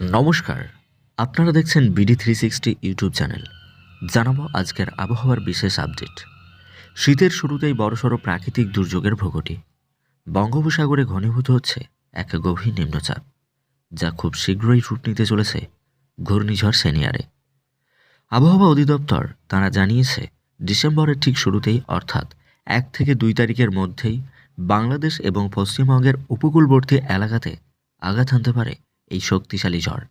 নমস্কার। আপনারা দেখছেন BD three sixty YouTube channel. জানাব আজকের আবহাওয়ার বিশেষ আপডেট। শীতের শুরুতেই বড়সড় প্রাকৃতিক দুর্যোগের ভোগটি। বঙ্গোপসাগরে ঘনীভূত হচ্ছে এক গভীর নিম্নচাপ, যা খুব শীঘ্রই রূপ নিতে চলেছে ঘূর্ণিঝড় সেনিয়ারে। আবহাওয়া অধিদপ্তর তারা জানিয়েছে, ডিসেম্বরের ঠিক শুরুতেই অর্থাৎ এক থেকে দুই তারিখের মধ্যেই বাংলাদেশ এবং পশ্চিমবঙ্গের উপকূলবর্তী এলাকাতে আঘাত হানতে পারে এই শক্তিশালী ঝড়।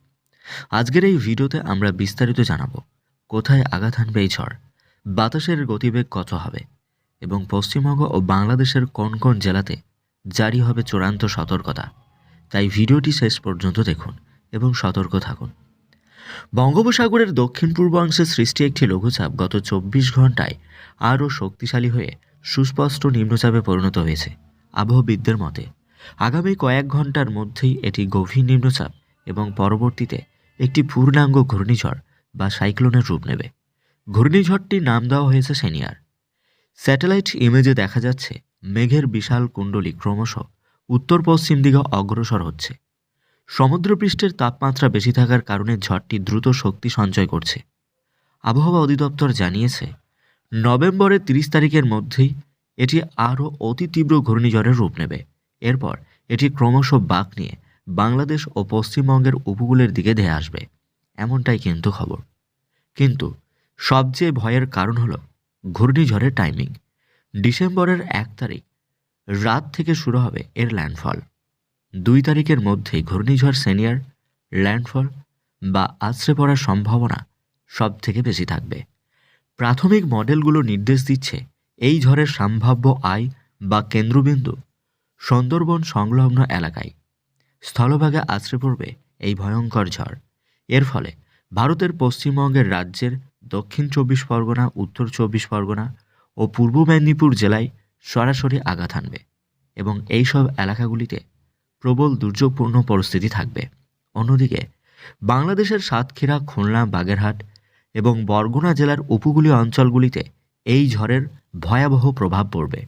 আজকের এই ভিডিওতে আমরা বিস্তারিত জানাব, কোথায় আঘাত হানবে এই ঝড়, বাতাসের গতিবেগ কত হবে, এবং পশ্চিমবঙ্গ ও বাংলাদেশের কোন কোন জেলাতে জারি হবে চূড়ান্ত সতর্কতা। তাই ভিডিওটি শেষ পর্যন্ত দেখুন এবং সতর্ক থাকুন। বঙ্গোপসাগরের দক্ষিণ পূর্বাংশে সৃষ্টি একটি লঘুচাপ গত চব্বিশ ঘন্টায় আরও শক্তিশালী হয়ে সুস্পষ্ট নিম্নচাপে পরিণত হয়েছে, আবহবিদদের মতে। আগামী কয়েক ঘণ্টার মধ্যেই এটি গভীর নিম্নচাপ এবং পরবর্তীতে একটি পূর্ণাঙ্গ ঘূর্ণিঝড় বা সাইক্লোনের রূপ নেবে। ঘূর্ণিঝড়টির নাম দেওয়া হয়েছে সেনিয়ার। স্যাটেলাইট ইমেজে দেখা যাচ্ছে, মেঘের বিশাল কুণ্ডলী ক্রমশ উত্তর পশ্চিম দিকে অগ্রসর হচ্ছে। সমুদ্রপৃষ্ঠের তাপমাত্রা বেশি থাকার কারণে ঝড়টি দ্রুত শক্তি সঞ্চয় করছে। আবহাওয়া অধিদপ্তর জানিয়েছে, নভেম্বরের তিরিশ তারিখের মধ্যেই এটি আরও অতি তীব্র ঘূর্ণিঝড়ের রূপ নেবে। এরপর এটি ক্রমশ বাঁক নিয়ে বাংলাদেশ ও পশ্চিমবঙ্গের উপকূলের দিকে ধেয়ে আসবে, এমনটাই কিন্তু খবর। কিন্তু সবচেয়ে ভয়ের কারণ হলো ঘূর্ণিঝড়ের টাইমিং ডিসেম্বরের এক তারিখ রাত থেকে শুরু হবে এর ল্যান্ডফল দুই তারিখের মধ্যেই ঘূর্ণিঝড় সিনিয়র ল্যান্ডফল বা আছড়ে পড়ার সম্ভাবনা সব থেকে বেশি থাকবে। প্রাথমিক মডেলগুলো নির্দেশ দিচ্ছে এই ঝড়ের সম্ভাব্য আয় বা কেন্দ্রবিন্দু সুন্দরবন সংলগ্ন এলাকায়। স্থলভাগে আছড়ে পড়বে এই ভয়ঙ্কর ঝড়। এর ফলে ভারতের পশ্চিমবঙ্গের রাজ্যের দক্ষিণ চব্বিশ পরগনা, উত্তর চব্বিশ পরগনা ও পূর্ব মেদিনীপুর জেলায় সরাসরি আঘাত হানবে এবং এইসব এলাকাগুলিতে প্রবল দুর্যোগপূর্ণ পরিস্থিতি থাকবে। অন্যদিকে, বাংলাদেশের সাতক্ষীরা, খুলনা, বাগেরহাট এবং বরগুনা জেলার উপকূলীয় অঞ্চলগুলিতে এই ঝড়ের ভয়াবহ প্রভাব পড়বে।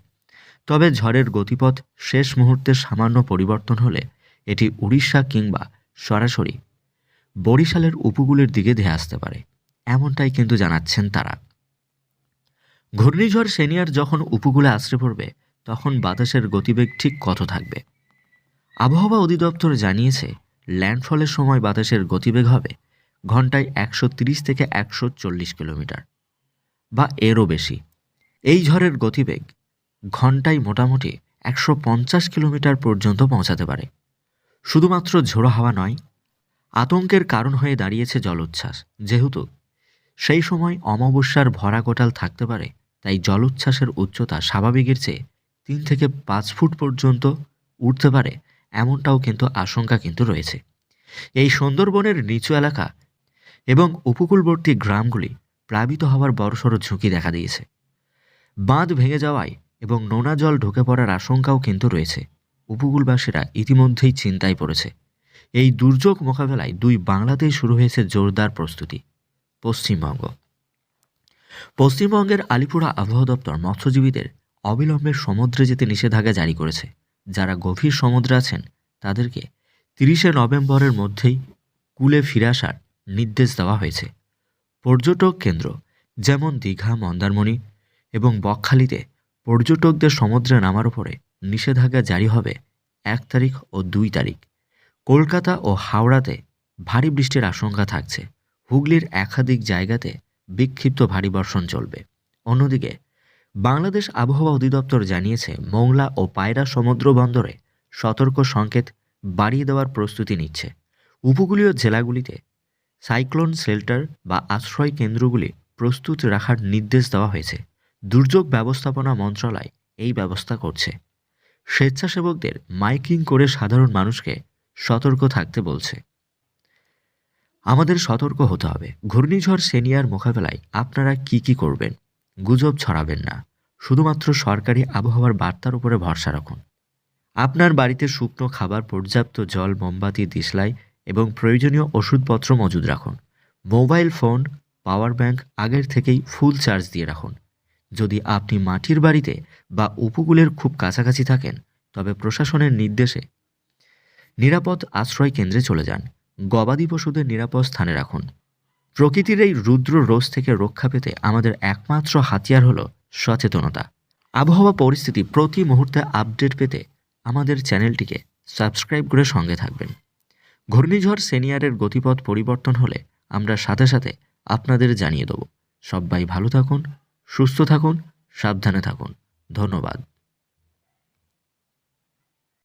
তবে ঝড়ের গতিপথ শেষ মুহূর্তে সামান্য পরিবর্তন হলে এটি উড়িষ্যা কিংবা সরাসরি বরিশালের উপকূলের দিকে ধেয়ে আসতে পারে। এমনটাই কিন্তু জানাচ্ছেন তারা। ঘূর্ণিঝড় সেনিয়ার যখন উপকূলে আশ্রে পড়বে, তখন বাতাসের গতিবেগ ঠিক কত থাকবে? আবহাওয়া অধিদপ্তর জানিয়েছে, ল্যান্ডফলের সময় বাতাসের গতিবেগ হবে ঘন্টায় একশো থেকে একশো চল্লিশ কিলোমিটার বা এরও বেশি। এই ঝড়ের গতিবেগ ঘন্টায় মোটামুটি একশো পঞ্চাশ কিলোমিটার পর্যন্ত পৌঁছাতে পারে। শুধুমাত্র ঝোড়ো হাওয়া নয়, আতঙ্কের কারণ হয়ে দাঁড়িয়েছে জলোচ্ছ্বাস। যেহেতু সেই সময় অমাবস্যার ভরা কোটাল থাকতে পারে, তাই জলোচ্ছ্বাসের উচ্চতা স্বাভাবিকের চেয়ে তিন থেকে পাঁচ ফুট পর্যন্ত উঠতে পারে এমনটাও কিন্তু আশঙ্কা কিন্তু রয়েছে। এই সুন্দরবনের নিচু এলাকা এবং উপকূলবর্তী গ্রামগুলি প্লাবিত হওয়ার বড়সড় ঝুঁকি দেখা দিয়েছে। বাঁধ ভেঙে যাওয়ায় এবং নোনা জল ঢুকে পড়ার আশঙ্কাও কিন্তু রয়েছে। উপকূলবাসীরা ইতিমধ্যেই চিন্তায় পড়েছে। এই দুর্যোগ মোকাবেলায় দুই বাংলাতেই শুরু হয়েছে জোরদার প্রস্তুতি। পশ্চিমবঙ্গ। পশ্চিমবঙ্গের আলিপুরা আবহাওয়া দপ্তর মৎস্যজীবীদের অবিলম্বে সমুদ্রে যেতে নিষেধাজ্ঞা জারি করেছে। যারা গভীর সমুদ্রে আছেন, তাদেরকে তিরিশে নভেম্বরের মধ্যেই কুলে ফিরে আসার নির্দেশ দেওয়া হয়েছে। পর্যটক কেন্দ্র যেমন দীঘা, মন্দারমণি এবং বকখালিতে পর্যটকদের সমুদ্রে নামার উপরে নিষেধাজ্ঞা জারি হবে এক তারিখ ও দুই তারিখ। কলকাতা ও হাওড়াতে ভারী বৃষ্টির আশঙ্কা থাকছে। হুগলির একাধিক জায়গাতে বিক্ষিপ্ত ভারী বর্ষণ চলবে। অন্যদিকে, বাংলাদেশ আবহাওয়া অধিদপ্তর জানিয়েছে, মোংলা ও পায়রা সমুদ্র বন্দরে সতর্ক সংকেত বাড়িয়ে দেওয়ার প্রস্তুতি নিচ্ছে। উপকূলীয় জেলাগুলিতে সাইক্লোন শেল্টার বা আশ্রয় কেন্দ্রগুলি প্রস্তুত রাখার নির্দেশ দেওয়া হয়েছে। দুর্যোগ ব্যবস্থাপনা মন্ত্রণালয় এই ব্যবস্থা করছে। স্বেচ্ছাসেবকদের মাইকিং করে সাধারণ মানুষকে সতর্ক থাকতে বলছে। আমাদের সতর্ক হতে হবে। ঘূর্ণিঝড় সেনিয়ার মোকাবেলায় আপনারা কি কি করবেন? গুজব ছড়াবেন না। শুধুমাত্র সরকারি আবহাওয়ার বার্তার উপরে ভরসা রাখুন। আপনার বাড়িতে শুকনো খাবার, পর্যাপ্ত জল, মোমবাতি দিশলাই এবং প্রয়োজনীয় ওষুধপত্র মজুদ রাখুন। মোবাইল ফোন, পাওয়ার ব্যাংক আগের থেকেই ফুল চার্জ দিয়ে রাখুন। যদি আপনি মাটির বাড়িতে বা উপকূলের খুব কাছাকাছি থাকেন, তবে প্রশাসনের নির্দেশে নিরাপদ আশ্রয় কেন্দ্রে চলে যান। গবাদি পশুদের নিরাপদ স্থানে রাখুন। প্রকৃতির এই রুদ্র রোজ থেকে রক্ষা পেতে আমাদের একমাত্র হাতিয়ার হল সচেতনতা। আবহাওয়া পরিস্থিতি প্রতি মুহূর্তে আপডেট পেতে আমাদের চ্যানেলটিকে সাবস্ক্রাইব করে সঙ্গে থাকবেন। ঘূর্ণিঝড় সেনিয়ারের গতিপথ পরিবর্তন হলে আমরা সাথে সাথে আপনাদের জানিয়ে দেব। সবাই ভালো থাকুন সুস্থ থাকুন সাবধানে থাকুন। ধন্যবাদ।